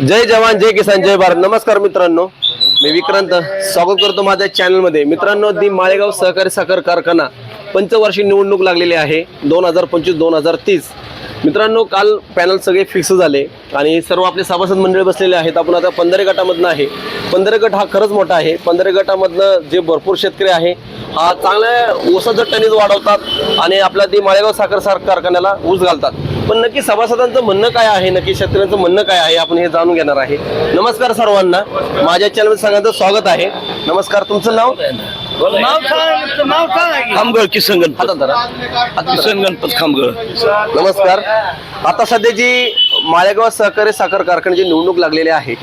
जय जवान जय किसान जय भारत. नमस्कार मित्रांनो. मी विक्रांत. स्वागत करतो माझ्या चॅनलमध्ये मित्रांनो दी माळेगाव सहकारी साखर कारखाना पंचवार्षिक निवडणूक लागलेली आहे. दोन हजार पंचवीस दोन हजार तीस. मित्रांनो काल पॅनल सगळे फिक्स झाले. आणि सर्व आपले सभासद मंडळी बसलेले आहेत. आपण आता पंधरे गटामधनं आहे. पंधरा गट हा खरंच मोठा आहे. पंधरा गटामधनं जे भरपूर शेतकरी आहे हा चांगल्या ऊसाचं टनीज वाढवतात आणि आपल्या ती माळेगाव साखर सार कारखान्याला ऊस घालतात. पण नक्की सभासदांचं म्हणणं काय आहे? नक्की शेतकऱ्यांचं म्हणणं काय आहे? आपण हे जाणून घेणार आहे. नमस्कार सर्वांना. माझ्या चॅनलमध्ये सगळ्यांचं स्वागत आहे. नमस्कार तुमचं नाव? खामगळ किसन गणपत. किसन गणपत खामगळ. नमस्कार. आता सध्या जी माळेगाव सहकारी साखर कारखान्याची निवडणूक लागलेली आहे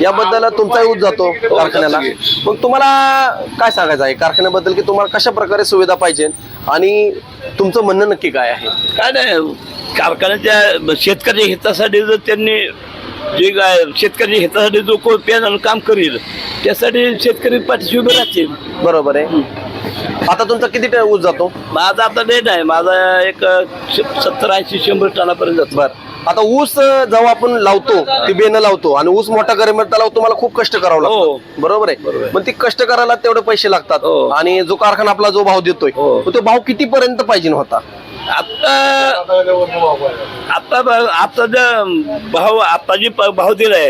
याबद्दल तुमचा यूज जातो कारखान्याला. मग तुम्हाला काय सांगायचं आहे? कारखान्याबद्दल की तुम्हाला कशा प्रकारे सुविधा पाहिजे? आणि तुमचं म्हणणं नक्की काय आहे? काय नाही कारखान्याच्या शेतकऱ्याच्या हितासाठी जर त्यांनी जे काय शेतकऱ्याच्या हितासाठी जो कोण पॅनल काम करील त्यासाठी शेतकरी पाठीशी उभे राहतील. बरोबर आहे. आता तुमचा किती टन ऊस जातो? माझा आता डेट आहे. माझा एक सत्तर ऐंशी शंभर टनापर्यंत जातो. बर. आता ऊस जेव्हा आपण लावतो ती बेनं लावतो आणि ऊस मोठा करेपर्यंत त्याला तुम्हाला खूप कष्ट करावं हो. लागतं. बरोबर बरोबर आहे. आहे. पण ती कष्ट करायला तेवढे पैसे लागतात. हो. आणि जो कारखाना आपला जो भाव देतोय हो. तो भाव किती पर्यंत पाहिजे होता? आता आता जे भाव आता जे भाव दिलाय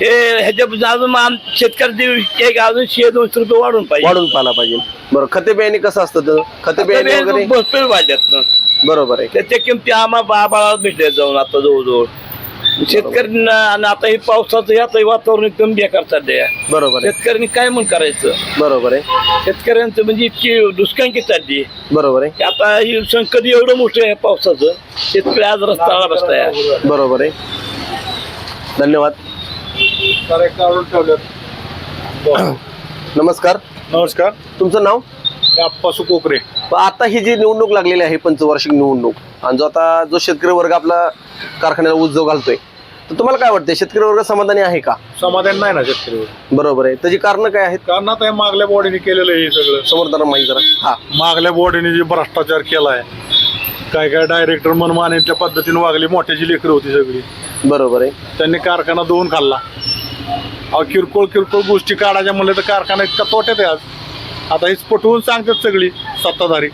हे ह्याच्या अजून आम शेतकऱ्याचे एक अजून शे दोनशे रुपये वाढून पाहिजे. वाढून पाहिला पाहिजे. बरं खते बियाणे कसं असतं त्याचं? खते बियाणे भरपूर वाढल्यात बरोबर आहे. त्याच्या किमती आम्हा बाळा भेटल्या जाऊन आता जवळजवळ. शेतकऱ्यांना आणि आता हे पावसाचं आता हे वातावरण एकदम बेकार चाललंय. बरोबर आहे. शेतकऱ्यांनी काय म्हणून करायचं? बरोबर आहे. शेतकऱ्यांचं म्हणजे इतकी दुष्काळी चालली. बरोबर आहे. की आता हे संकट एवढं मोठं आहे पावसाचं शेतकरी आज रस्त्याला बसलाय बरोबर आहे. धन्यवाद. नमस्कार. नमस्कार. तुमचं नाव? अप्पासू कोकरे. पण आता ही जी निवडणूक लागलेली आहे पंचवार्षिक निवडणूक आणि जो आता जो शेतकरी वर्ग आपला कारखान्याला जो घालतोय तर तुम्हाला काय वाटतंय शेतकरी वर्ग समाधानी आहे का? समाधान नाही ना शेतकरी बरोबर आहे. त्याची कारण काय आहेत? कारण आता हे मागल्या बॉडीने केलेलं आहे हे सगळं. समोर त्यांना माहिती जरा. हा. मागल्या बॉडीने जे भ्रष्टाचार केलाय काय काय डायरेक्टर मनमानेच्या पद्धतीने वागली मोठ्याची लेकरं होती सगळी. बरोबर आहे. त्यांनी कारखाना दोन खाल्ला. अहो किरकोळ किरकोळ गोष्टी काढायच्या म्हणलं तर कारखाना इतका तोट्यात आहे आज. आता हेच पटवून सांगतात सगळी सत्ताधारी.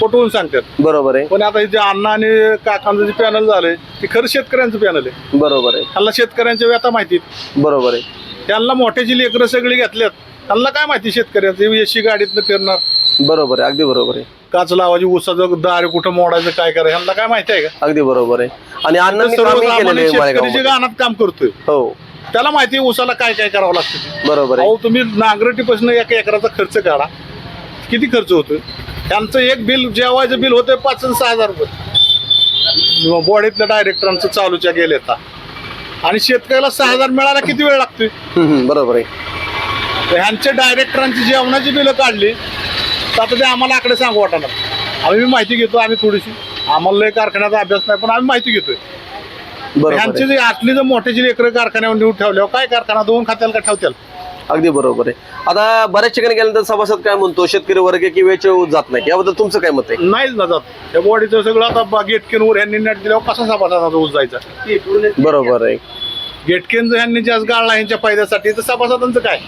पटवून सांगतात. बरोबर आहे. पण आता हे जे अण्णा आणि काकांचं जे पॅनल झालंय ते खरं शेतकऱ्यांचं पॅनल आहे. बरोबर आहे. त्यांना शेतकऱ्यांच्या व्यथा माहिती बरोबर आहे. त्यांना मोठ्याची लेकरं सगळी घेतल्यात. त्यांना काय माहिती शेतकऱ्याचं? एसी गाडीतनं फिरणार. बरोबर आहे. अगदी बरोबर आहे. काच लावायची उसाचं दार कुठं मोडायचं काय करायचं ह्यांना काय माहिती आहे का? अगदी बरोबर आहे. आणि अण्णांनी कामही केलेले सर्वसामान्य आहे शेतकरी जे काम करतोय. हो. त्याला माहिती आहे उसाला काय काय करावं लागतं. बरोबर आहे. अहो तुम्ही नांगरटीपासून एका एकराचा खर्च काढा. किती खर्च होतोय? त्यांचं एक बिल जेवायचं बिल होतंय पाच आणि सहा हजार रुपये. बॉडीतल्या डायरेक्टरांचं चालूच्या गेले आता आणि शेतकऱ्याला सहा हजार मिळायला किती वेळ लागतोय? हम्म, हम्म, बरोबर आहे. तर ह्यांच्या डायरेक्टरांची जेवणाची बिलं काढली. तर आता ते आम्हाला आकडे सांगू वाटणार. आम्ही माहिती घेतो आम्ही थोडीशी. आम्हाला लय कारखान्याचा अभ्यास नाही पण आम्ही माहिती घेतोय. बरोबर आहे. जे आटली जर मोठ्याची लेकरं कारखान्यावर नेऊन ठेवल्यावर काय कारखाना दोन खात्याला का ठेवत्याल अगदी बरोबर आहे. आता बऱ्याच ठिकाणी गेल्यानंतर सभासद काय म्हणतो शेतकरी वर्ग की ऊस जात नाही याबद्दल तुमचं काय मत आहे? नाहीच ना जात. त्या बॉडीचं सगळं आता गेटकेनवर ह्यांनी नेट दिल्यावर कसा सभासदाचा ऊस जायचा? बरोबर आहे. गेटकेन जर ह्यांनी जास्त गाळला ह्यांच्या फायद्यासाठी तर सभासदांचं काय?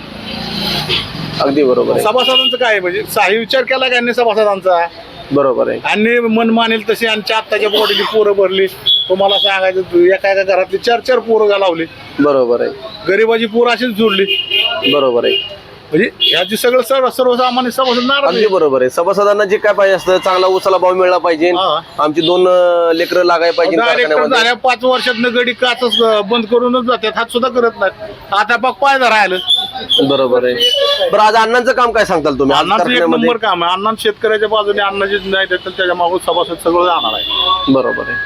अगदी बरोबर आहे. सभासदांचं काय आहे? म्हणजे साही विचार केला का यांनी सभासदांचा? बरोबर आहे. आणि मन मानेल तशी यांच्या आत्ताच्या बॉडीची पोरं भरली. तुम्हाला सांगायचं तू एका एका घरातली चार चार पोरं लावली बरोबर आहे. गरिबाची पोरं अशीच जुळली बरोबर आहे. म्हणजे ह्याची सगळं सर्व सर्वसामान्य सभासद नाराज अगदी आहे. बरोबर आहे. सभासदांना जे काय पाहिजे असतं चांगला उसाला भाव मिळाला पाहिजे. हा. आमची दोन लेकर लागाय पाहिजे डायरेक्टर कारखान्यामध्ये. झाल्या पाच वर्षात गडी काचच बंद करूनच जातात. हात सुद्धा करत नाहीत. आता बघ पाय राहिलं. बरोबर आहे. बरं आज अण्णांचं काम काय सांगताल तुम्ही? आज अण्णाचं एक कारखान्यामध्ये? नंबर काम आहे. अण्णा शेतकऱ्याच्या बाजूने अण्णाची नाही देतात त्याच्या मागून सभासद सगळं जाणार आहे. बरोबर आहे.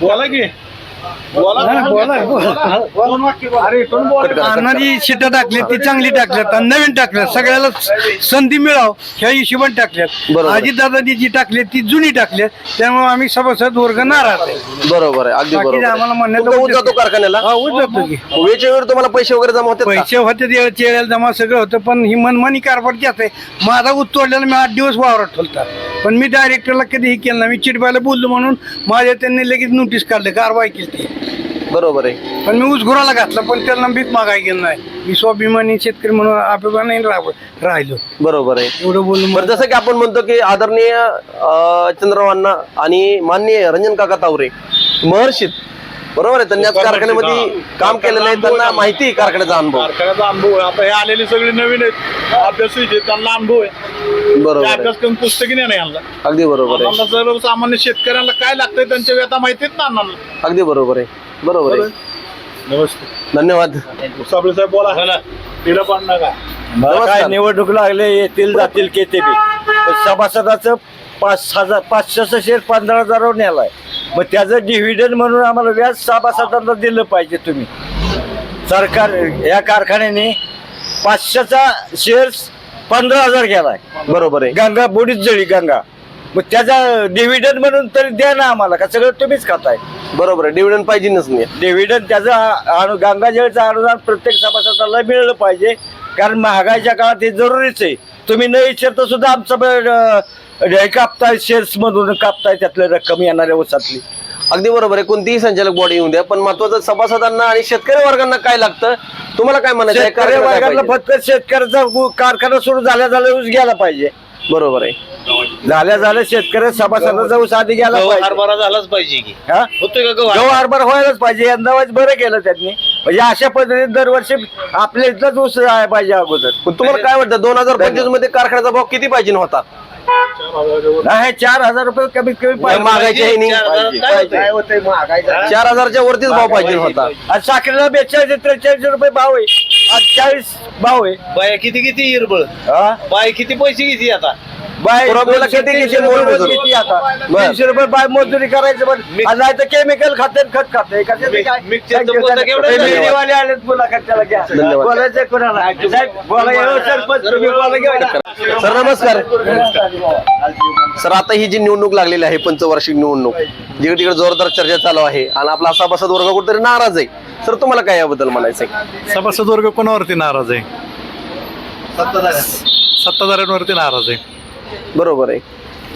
बोला की. बोला. अरे इथून बोला. कट करा, कट करा. अण्णांनी शिटा टाकल्या ती चांगली टाकल्यात आणि नवीन टाकल्यात सगळ्याला संधी मिळाव ह्या हिशोबाने टाकल्यात बरोबर. अजितदादांनी जी टाकली ती जुनी टाकल्यात त्यामुळे आम्ही सभासद वर्ग नाराज बरोबर आहे अगदी बाकी बरोबर आहे. आम्हाला उद्देश जातो कारखान्याला? हा जातो की. तुम्हाला पैसे वगैरे जमा होतात का? पैसे होते ते चेळ्याला जमा सगळं होतं पण ही मनमानी कारभार जात आहे माझा ऊस तोडल्याला मी आठ दिवस वावरात ठेवतात पण मी डायरेक्टरला कधीही केलं नाही. मी चिटबायला बोललो म्हणून माझ्या त्यांनी लगेच नोटीस काढलं कारवाई केली. बरोबर आहे. पण मी उसघुराला घातला पण त्यांना भीक मागाय गेलं नाही. मी स्वाभिमानी शेतकरी म्हणून अभिमानी राह- राहिलो. बरोबर आहे. एवढं बोलून बरं जसं की आपण म्हणतो की आदरणीय अं, चंद्रवांना आणि माननीय रंजन काका तावरे महर्षित बरोबर आहे त्यांनी आज कारखान्यामध्ये काम केलेलं आहे त्यांना माहिती आहे कारखान्याचा अनुभव. कारखान्याचा अनुभव आहे. आता हे आलेले सगळे नवीन आहेत. अभ्यास त्यांना अनुभव आहे. बरोबर आहे. अभ्यास करून पुस्तकी नाही आणला अगदी बरोबर आहे. सर्वसामान्य शेतकऱ्यांना काय लागतंय त्यांच्या व्यथा माहितीत ना अण्णांना अगदी बरोबर आहे. बरोबर आहे. नमस्ते. धन्यवाद. साबळे साहेब बोला. तिला पण नका. मला काय नमस्कार. निवडणूक लागले येतील जातील केते बी. पण सभासदाचं पाच हजार पाचशेचं शेअर पंधरा हजारावर नेलाय. मग त्याचं डिव्हिडंड म्हणून आम्हाला व्याज सभासदांना दिलं पाहिजे तुम्ही. सरकार या कारखान्याने पाचशेचा शेअर पंधरा हजार गेलाय. बरोबर आहे. गंगा बुडीच जळी गंगा. मग त्याचा डिव्हिडंड म्हणून तरी द्या ना आम्हाला का सगळं तुम्हीच खाताय. बरोबर आहे. डिव्हिडंड पाहिजेच नाही. डिव्हिडंड त्याचं अनु गंगाजळचं अनुदान प्रत्येक सभासदाला मिळलं पाहिजे. कारण महागाईच्या काळात हे जरुरीच आहे. तुम्ही न विचारता सुद्धा आमचं कापताय शेअर्स मधून कापताय त्यातलं रक्कम येणाऱ्या ओसातली अगदी बरोबर आहे. कोणतीही संचालक बॉडी येऊन द्या पण महत्वाचं सभासदांना आणि शेतकरी वर्गांना काय लागतं? तुम्हाला काय म्हणायचं आहे? शेतकरी कारखाना काय वर्गाला पाहिजे? फक्त शेतकऱ्याचा गु- कारखाना सुरू झाल्या झाल्या ऊस गेला पाहिजे. बरोबर आहे. झाल्या झाल्या शेतकऱ्या सभासदाचा ऊस आधी गेला पाहिजे. हरभरा झालाच पाहिजे की. हा? होतोय का गहू गहू हरभरा व्हायलाच पाहिजे. यंदा बरं केलं त्यांनी. म्हणजे अशा पद्धतीने दरवर्षी आपल्या इथलाच ऊस राहायला पाहिजे अगोदर. पण तुम्हाला काय वाटतं? दोन हजार पंचवीसमध्ये कारखान्याचा भाव किती पाहिजे होता? नाही चार हजार रुपये कमीत कमी पाहिजे. ह्यानी चार हजार काय होतंय? चार हजारच्या वरतीच भाव पाहिजे होता. आणि साखरेला बेचाळीस त्रेचाळीस रुपये भाव आहे. आज चाळीस भाव आहे. बाया किती किती हिरबळ? हा? बाय किती पैसे किती आता? बाय किती तीनशे किती रुपये मोलमजूर? किती आता? बरं. तीनशे रुपये बाय मजुरी करायचं पण नाही तर केमिकल खाते खत खाते. मुलाखत त्याला घ्या. बोलायचं कोणाला? सरपंच सर नमस्कार. सर आता ही जी निवडणूक लागलेली आहे पंचवार्षिक निवडणूक जिकडे तिकडे जोरदार चर्चा चालू आहे आणि आपला बसत वर्ग कुठेतरी नाराज आहे. सर तुम्हाला काय याबद्दल म्हणायचं सभासद वर्ग कोणावरती नाराज आहे? सत्ताधाऱ्यांवरती नाराज आहे. बरोबर आहे.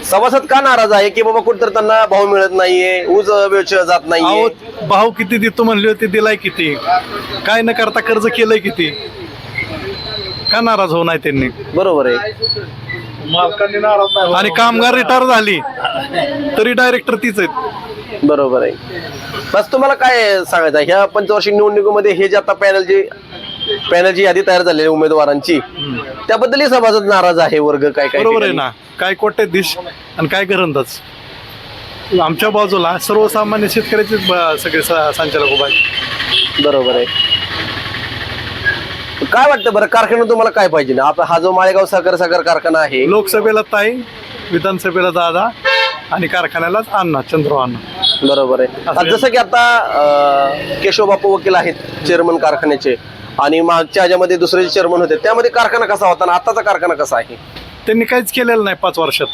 सभासद का नाराज आहे की बाबा कुठेतरी त्यांना भाव मिळत नाहीये ऊस वेळ जात नाहीये? अहो भाव किती देतो म्हणले होते दिलाय किती. काय न करता कर्ज केलंय किती? का नाराज होऊ नाही त्यांनी? बरोबर आहे. आणि कामगार रिटायर झाली तरी डायरेक्टर तीच आहेत. बरोबर आहे. बस तुम्हाला काय सांगायचं आहे? ह्या पंचवार्षिक निवडणुकीमध्ये हे जे आता पॅनल जी पॅनलची यादी तयार झालेली उमेदवारांची. त्याबद्दलही सभासद नाराज आहे वर्ग काय काय बरोबर आहे ठिकाणी. ना. काय कोट्यात दिश आणि काय करंदाज आमच्या बाजूला सर्वसामान्य शेतकऱ्याचे सगळे स- संचालक उभा आहेत. बरोबर आहे. काय वाटतं बरं कारखाना तुम्हाला काय पाहिजे ना? आपला हा जो माळेगाव साखर साखर कारखाना आहे. लोकसभेला ताई विधानसभेला दादा आणि कारखान्यालाच अण्णा चंद्र अण्णा. बरोबर आहे. आता जसं की आता अं, केशव बापू वकील आहेत चेअरमन कारखान्याचे. आणि मागच्या ह्याच्यामध्ये दुसरे जे चेअरमन होते त्यामध्ये कारखाना कसा होता आणि आताचा कारखाना कसा आहे? त्यांनी काहीच केलेलं नाही पाच वर्षात.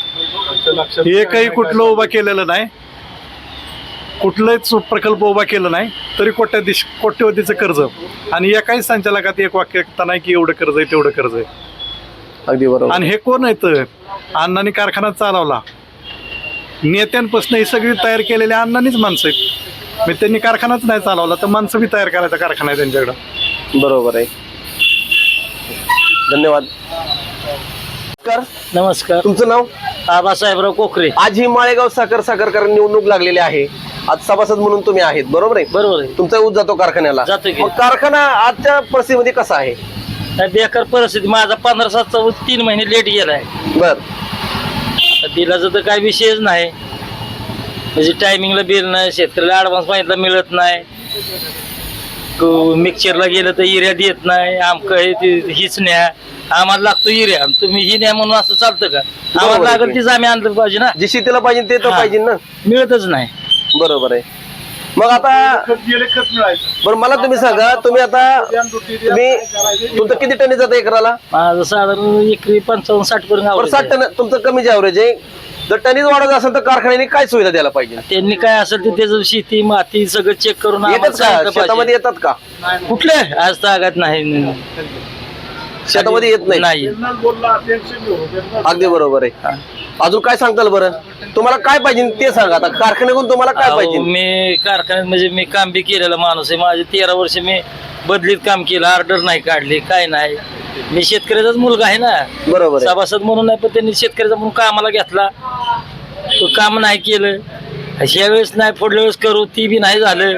एकही कुठलं उभा केलेलं नाही. कुठलंच प्रकल्प उभा केला नाही तरी कोट्याधीश कोट्यवधीचं कर्ज. आणि एकाही संचालकात एक वाक्यता नाही की एवढं कर्ज आहे तेवढं कर्ज आहे. अगदी बरोबर. आणि हे कोण आहेत? अण्णांनी कारखाना चालवला. नेत्यांपासून ही सगळी तयार केलेल्या अण्णांनीच माणसं आहेत. मग त्यांनी कारखानाच नाही चालवला तर माणसं बी तयार करायचा कारखाना आहे त्यांच्याकडं. बरोबर आहे. धन्यवाद. नमस्कार नमस्कार. तुमचं नाव? आबासाहेबराव कोकरे आज ही माळेगाव साखर साखरकार निवडणूक लागलेली आहे. आज सभासद म्हणून तुम्ही आहेत बरोबर आहे? बरोबर आहे. तुमचा ऊस जातो कारखान्याला. जातो की. मग कारखाना आजच्या परिस्थितीमध्ये कसा आहे? काय बेकार परिस्थिती. माझा पंधरा सातचा ऊस तीन महिने लेट गेलाय बर. आता बिलाचा तर काय विषयच नाही. म्हणजे टायमिंगला बिल नाही शेतकऱ्याला ॲडव्हान्स माहितला मिळत नाही. मिक्सरला गेलं तर युरिया देत नाही आमकं हे हीच न्या. आम्हाला लागतो युरिया. तुम्ही ही न्या म्हणून असं चालतं का? आम्हाला लागेल. तीच आम्ही आणलं पाहिजे ना. जे शेतीला पाहिजे ते तर. पाहिजे ना. मिळतच नाही. बरोबर आहे. मग आता बरं मला तुम्ही सांगा तुम्ही आता तुम्ही तुमचं किती टनी जातं एकराला? माझं साधारण एकरी पंचावन्न साठ पर्यंत बरं साठ. टन तुमचं कमी जे ॲव्हरेज आहे. जर टनीच वाढत असेल तर कारखान्याने काय सुविधा द्यायला पाहिजे? त्यांनी काय असेल ते त्याचं शेती माती सगळं चेक करून आम्हाला येतात का? सांगितलं शेतामध्ये पाहिजे. येतात का? कुठले? आज तागात नाही. शेतामध्ये येत नाही? नाही. अगदी बरोबर आहे. अजून काय सांगताल बरं? तुम्हाला काय पाहिजे ते सांगा आता. कारखान्याकडून तुम्हाला काय अहो, पाहिजे? मी कारखान्यात म्हणजे मी काम बी केलेला माणूस आहे. माझे तेरा वर्ष मी बदलीत काम केलं. ऑर्डर नाही काढली काय नाही. मी शेतकऱ्याचाच मुलगा आहे ना. बरोबर आहे. सभासद म्हणून नाही पण त्यांनी शेतकऱ्याचा म्हणून कामाला घेतला. तो काम नाही केलं. ह्या वेळेस नाही पुढल्या वेळेस करू ती बी नाही झालं.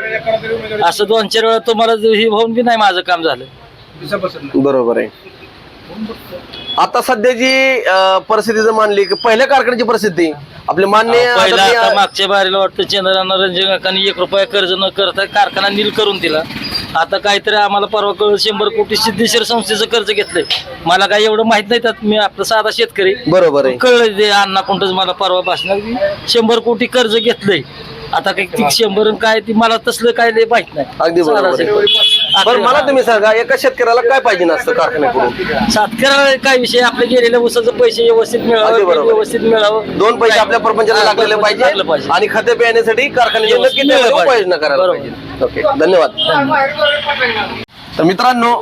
असं दोन चार वेळा तुम्हाला हे होऊन बी नाही माझं काम झालं. बरोबर आहे. आता सध्याची अं, परिस्थिती जर मानली की पहिल्या कारखान्याची परिस्थिती आपले मान्य पहिला आदरणीय- आता मागच्या बारीला वाटतं चंद्राना रंजन काकांनी एक रुपया कर्ज न करता कारखाना नील करून दिला. आता काहीतरी आम्हाला परवा कळलं शंभर कोटी सिद्धेश्वर संस्थेचं कर्ज घेतलंय. मला काही एवढं माहीत नाही त्यात मी आपला साधा शेतकरी. बरोबर आहे. कळलं ते अण्णा कोणतंच मला परवा भाषणात शंभर कोटी कर्ज घेतलंय. आता काही ती शंभर आणि काय ती मला तसलं काय लय माहीत नाही. अगदी बरोबर. आहे. बरं मला तुम्ही सांगा एका शेतकऱ्याला काय पाहिजे असतं कारखान्याकडून? शेतकऱ्याला काय विषय? आपल्या गेलेल्या उसाचं पैसे व्यवस्थित अगदी मिळावं बरोबर. व्यवस्थित मिळावं. दोन पैसे आपल्या प्रपंचाला लागलेले लागलं पाहिजे पाहिजे. आणि खाते पिण्यासाठी कारखान्याचे व्यवस्थित नक्की उपाययोजना करायला बरोबर. पाहिजे. ओके धन्यवाद. तर मित्रांनो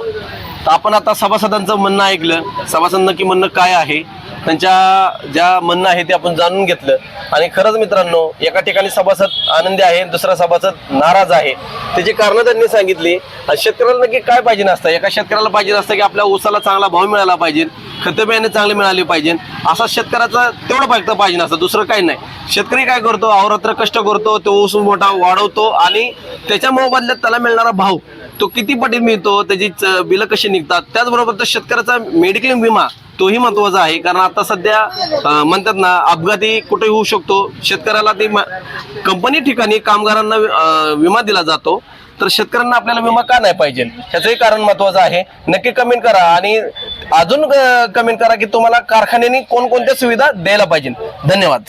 तर आपण आता सभासदांचं म्हणणं ऐकलं. सभासद नक्की म्हणणं काय आहे? त्यांच्या ज्या म्हणणं आहे ते आपण जाणून घेतलं. आणि खरंच मित्रांनो एका ठिकाणी सभासद आनंदी आहे दुसरा सभासद नाराज आहे. त्याची कारणं त्यांनी सांगितली. शेतकऱ्याला नक्की काय पाहिजे नसतं? एका शेतकऱ्याला पाहिजे असतं की आपल्या ऊसाला चांगला भाव मिळाला पाहिजे. खते बियाणे चांगले मिळाले पाहिजे. असा शेतकऱ्याचा तेवढं फक्त पाहिजे असं. दुसरं काही नाही. शेतकरी काय करतो? अहोरात्र कष्ट करतो तो ऊस मोठा वाढवतो आणि त्याच्या मोबदल्यात त्याला मिळणारा भाव तो किती पटीत मिळतो? त्याची च- बिलं कशी निघतात? त्याचबरोबर तो शेतकऱ्याचा मेडिक्लेम विमा तोही महत्त्वाचा आहे. कारण आता सध्या म्हणतात ना अपघाती कुठे होऊ शकतो? शेतकऱ्याला ते कंपनी ठिकाणी कामगारांना विमा दिला जातो. तर शेतकऱ्यांना आपल्याला विमा का नाही पाहिजे? ह्याचंही कारण महत्वाचं आहे. नक्की कमेंट करा आणि अजून कमेंट करा की तुम्हाला कारखान्याने कोणकोणत्या सुविधा द्यायला पाहिजे. धन्यवाद.